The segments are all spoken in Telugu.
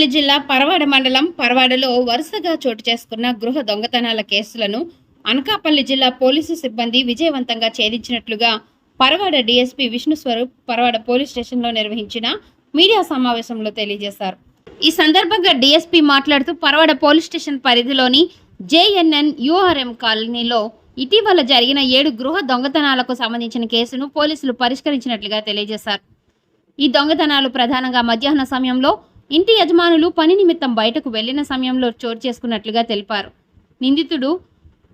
అనకాపల్లి జిల్లా పరవాడ మండలం పరవాడలో వరుసగా చోటు చేసుకున్న గృహ దొంగతనాల కేసులను అనకాపల్లి జిల్లా పోలీసు సిబ్బంది విజయవంతంగా ఛేదించినట్లుగా పరవాడ డీఎస్పీ విష్ణు స్వరూప్ పరవాడ పోలీస్ స్టేషన్లో నిర్వహించిన మీడియా సమావేశంలో తెలియజేశారు. ఈ సందర్భంగా డీఎస్పీ మాట్లాడుతూ పరవాడ పోలీస్ స్టేషన్ పరిధిలోని జేఎన్ఎన్ యుఆర్ఎం కాలనీలో ఇటీవల జరిగిన ఏడు గృహ దొంగతనాలకు సంబంధించిన కేసును పోలీసులు పరిష్కరించినట్లుగా తెలియజేశారు. ఈ దొంగతనాలు ప్రధానంగా మధ్యాహ్న సమయంలో ఇంటి యజమానులు పని నిమిత్తం బయటకు వెళ్ళిన సమయంలో చోటు చేసుకున్నట్లుగా తెలిపారు. నిందితుడు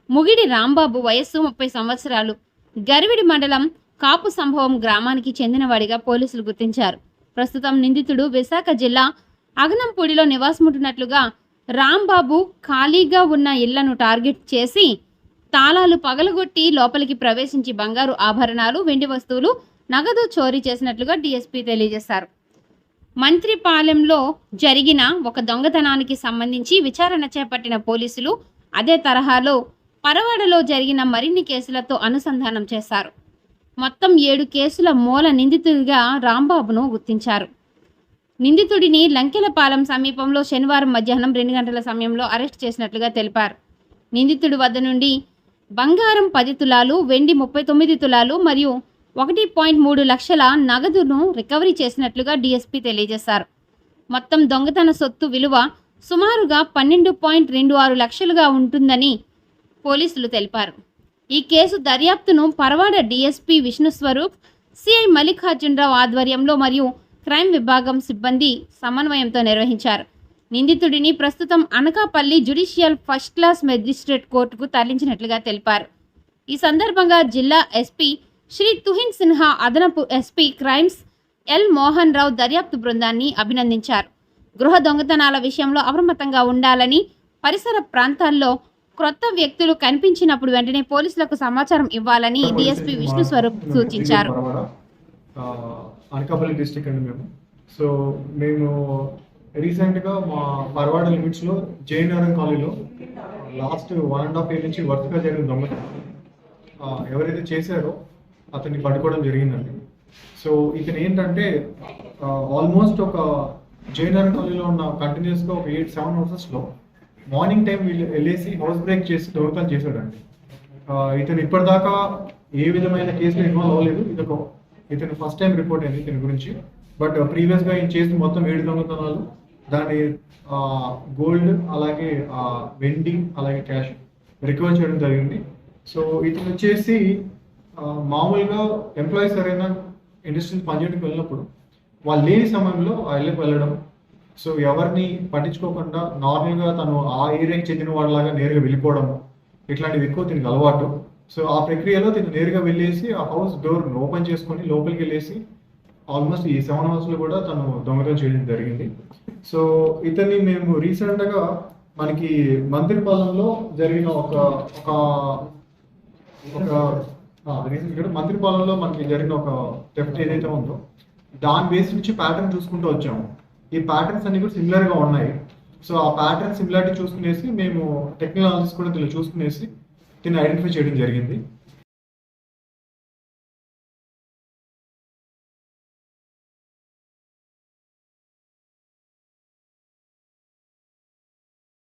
ముగిడి రాంబాబు వయస్సు ముప్పై సంవత్సరాలు. గరివిడి మండలం కాపు సంభవం గ్రామానికి చెందినవాడిగా పోలీసులు గుర్తించారు. ప్రస్తుతం నిందితుడు విశాఖ జిల్లా అగనంపూడిలో నివాసముంటున్నట్లుగా రాంబాబు ఖాళీగా ఉన్న ఇళ్ళను టార్గెట్ చేసి తాళాలు పగలగొట్టి లోపలికి ప్రవేశించి బంగారు ఆభరణాలు వెండి వస్తువులు నగదు చోరీ చేసినట్లుగా డీఎస్పీ తెలియజేశారు. మంత్రిపాలెంలో జరిగిన ఒక దొంగతనానికి సంబంధించి విచారణ చేపట్టిన పోలీసులు అదే తరహాలో పరవాడలో జరిగిన మరిన్ని కేసులతో అనుసంధానం చేశారు. మొత్తం ఏడు కేసుల మూల నిందితుడిగా రాంబాబును గుర్తించారు. నిందితుడిని లంకెలపాలెం సమీపంలో శనివారం మధ్యాహ్నం రెండు గంటల సమయంలో అరెస్ట్ చేసినట్లుగా తెలిపారు. నిందితుడి వద్ద నుండి బంగారం పది తులాలు వెండి ముప్పై తొమ్మిది తులాలు మరియు ఒకటి పాయింట్ మూడు లక్షల నగదును రికవరీ చేసినట్లుగా డీఎస్పీ తెలియజేశారు. మొత్తం దొంగతన సొత్తు విలువ సుమారుగా పన్నెండు పాయింట్ రెండు ఆరు లక్షలుగా ఉంటుందని పోలీసులు తెలిపారు. ఈ కేసు దర్యాప్తును పరవాడ డీఎస్పీ విష్ణు స్వరూప్ సిఐ మల్లికార్జునరావు ఆధ్వర్యంలో మరియు క్రైమ్ విభాగం సిబ్బంది సమన్వయంతో నిర్వహించారు. నిందితుడిని ప్రస్తుతం Anakapalli judicial first class magistrate కోర్టుకు తరలించినట్లుగా తెలిపారు. ఈ సందర్భంగా జిల్లా ఎస్పీ శ్రీ తుహిన్ సిన్హా అదనపు SP crimes L Mohan Rao దర్యాప్తు బృందాన్ని అభినందించారు. గృహ దొంగతనాల విషయంలో అప్రమత్తంగా ఉండాలని పరిసర ప్రాంతాల్లో క్రొత్త వ్యక్తులు కనిపించినప్పుడు వెంటనే పోలీసులకు సమాచారం ఇవ్వాలని డీఎస్పీ విష్ణు స్వరూప్ సూచించారు. అనకాపల్లి డిస్టిక్ అండి మేము. సో మేము రీసెంట్గా మా పరవాడ లిమిట్స్లో జయనగరం కాలనీలో last one and half year నుంచి వరుసగా జరిగిన దొంగతనం ఎవరైతే చేశారో అతన్ని పట్టుకోవడం జరిగిందండి. సో ఇతను ఏంటంటే ఆల్మోస్ట్ ఒక జయనగరం కాలనీలో ఉన్న కంటిన్యూస్గా ఒక ఎయిట్ సెవెన్ హౌసెస్లో మార్నింగ్ టైం వీళ్ళు వెళ్ళేసి హౌస్ బ్రేక్ చేసి దొంగతనం చేశాడండి. ఇతను ఇప్పటిదాకా ఏ విధమైన కేసులో ఇన్వాల్వ్ అవ్వలేదు. ఇది ఒక ఇతను ఫస్ట్ టైం రిపోర్ట్ అయింది ఇతని గురించి. బట్ ప్రీవియస్గా ఈయన చేసిన మొత్తం ఏడు దొంగతనాలు దాని గోల్డ్ అలాగే వెండి అలాగే క్యాష్ రికవర్ చేయడం జరిగింది. సో ఇతను వచ్చేసి మామూలుగా ఎంప్లాయీస్ ఎవరైనా ఇండస్ట్రీని పనిచేయడానికి వెళ్ళినప్పుడు వాళ్ళు లేని సమయంలో ఆ ఇళ్ళకి వెళ్ళడం. సో ఎవరిని పట్టించుకోకుండా నార్మల్గా తను ఆ ఏరియాకి చెందిన వాళ్ళలాగా నేరుగా వెళ్ళిపోవడం ఇట్లాంటివి ఎక్కువ దీనికి అలవాటు. సో ఆ ప్రక్రియలో తిను నేరుగా వెళ్ళేసి ఆ హౌస్ డోర్ ఓపెన్ చేసుకొని లోపలికి వెళ్ళేసి ఆల్మోస్ట్ ఈ సెవెన్ అవర్స్లో కూడా తను దొంగతనం చేయడం జరిగింది. సో ఇతన్ని మేము రీసెంట్గా మనకి మంత్రిపాలెంలో జరిగిన ఒక ఒక మంత్రి పాలనలో మనకి జరిగిన ఒక టెఫ్ట్ ఏదైతే ఉందో దాని బేస్ నుంచి ప్యాటర్న్ చూసుకుంటూ వచ్చాము. ఈ ప్యాటర్న్స్ అన్ని కూడా సిమిలర్గా ఉన్నాయి. సో ఆ ప్యాటర్న్ సిమిలారిటీ చూసుకునేసి మేము టెక్నాలజీస్ కూడా దీనిలో చూసుకునేసి దీన్ని ఐడెంటిఫై చేయడం జరిగింది.